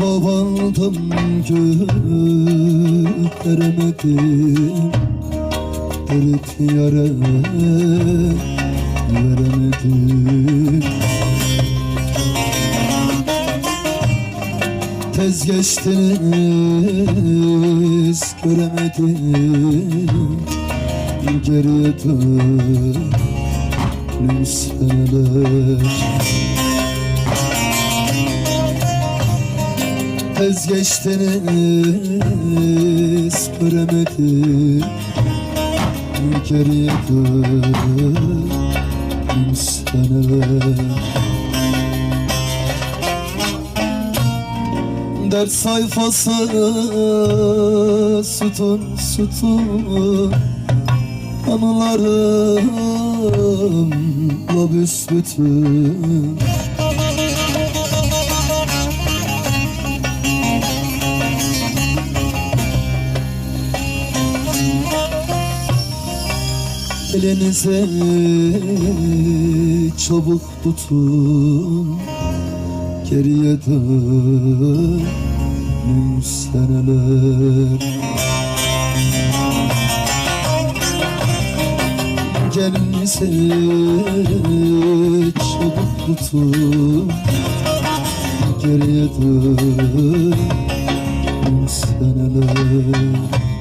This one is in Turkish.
Kovaldım göremedim Dert yara veremedim Tez geçtiniz göremedim. Geriye dönüm seneler Tez geçtiniz göremedim Geriye dönüm seneler Dert sayfası sütun sütun. Anılarımla büsbütün Elinize çabuk tutun. Geriye dönün seneler. Gelinize çabuk tutun. Geriye dönün seneler